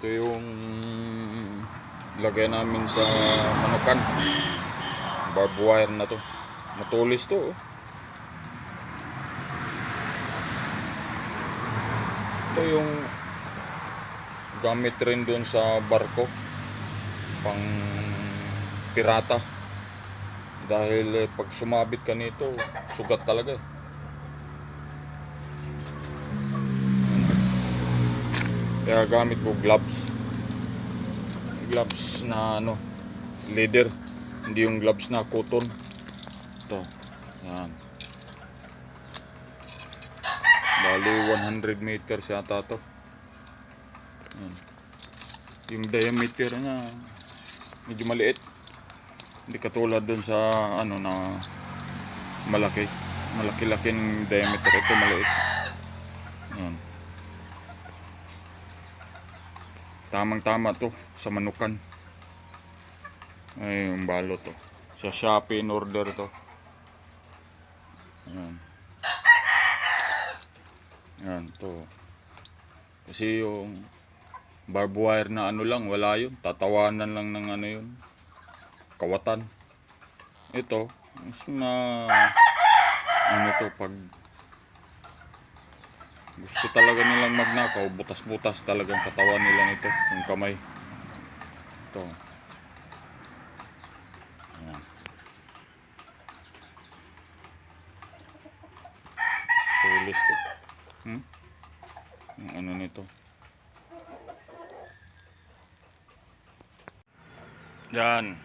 Ito yung lagay namin sa manukan. Barbed wire na to. Matulis to. oh. Ito yung gamit rin doon sa barko. Pang pirata. Dahil eh, pag sumabit ka nito, sugat talaga. eh. Kaya gamit ko gloves. Gloves na ano, leather. Hindi yung gloves na cotton. Ito. Yan. Bali 100 meters yata to. Yan. Yung diameter niya medyo maliit. Hindi katulad dun sa ano na malaki. Malaki-laki ng diameter. Ito maliit. Tamang-tama to sa manukan. Ay, yung balo to. Sa Shopee in order to. Ayan. Ayan to. Kasi yung barbed wire na ano lang, wala yun. Tatawanan lang ng ano yun. Kawatan. Ito, mas ma... Ano to, pag gusto talaga nilang magnakaw, butas-butas talagang katawan nila nito, yung kamay. Ito. Ayan. Tulis to. Hmm? Yung ano nito. Yan.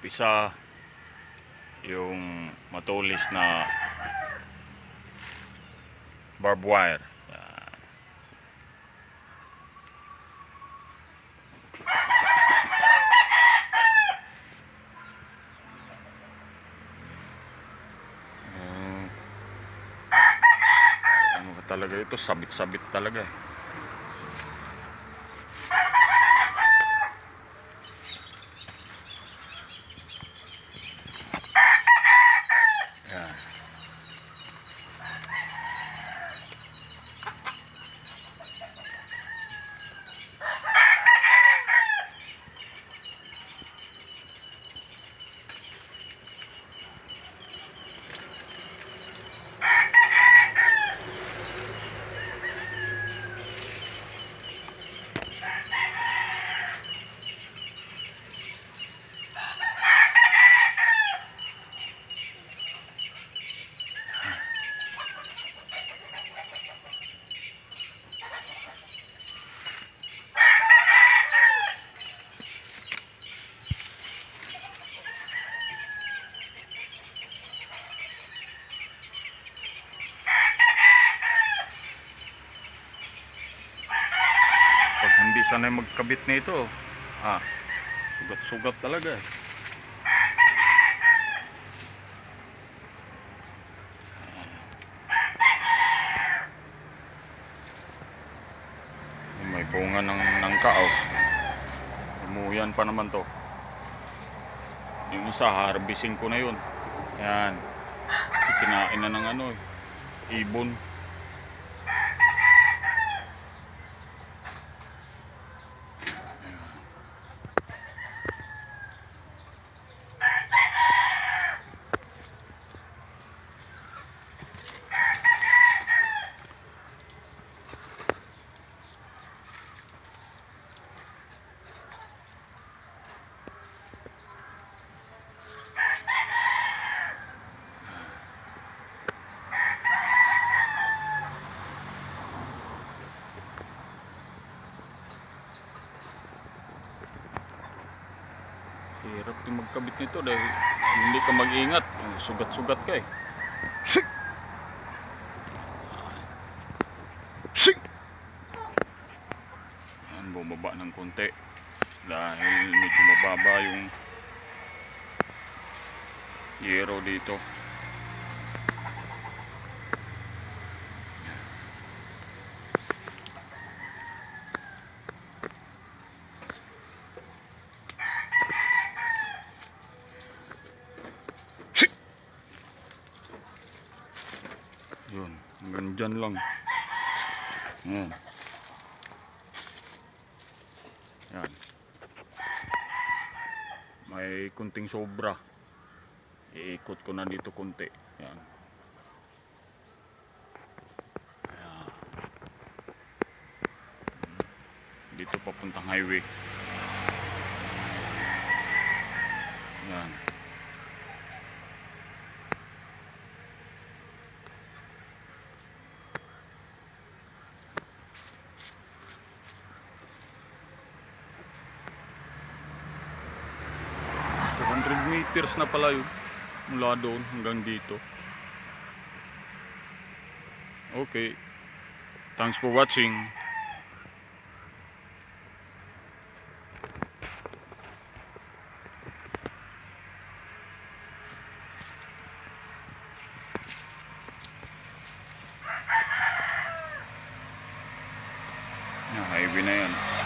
Pisa yung matulis na barbed wire. Mm. Ano ka talaga ito? Sabit-sabit talaga eh. Yan. Pag hindi sanay magkabit nito, ah, sugat-sugat talaga eh. May bunga ng nangka oh. Umuyan pa naman to. Yung isa, harvesting ko na yun. Yan. Kinain na ng ano. Ibon. Magkabit nito dahil hindi ka mag-ingat. Sugat-sugat ka eh. Shik! Shik! Yan, bumaba ng konti. Dahil medyo mababa yung yero dito. dyan lang. Ayan. Ayan. May kunting sobra. Iikot ko na dito kunti. Ayan. Dito papuntang highway. 100 meters na pala yun. Mula doon hanggang dito. Okay. Thanks for watching. Highway na yan.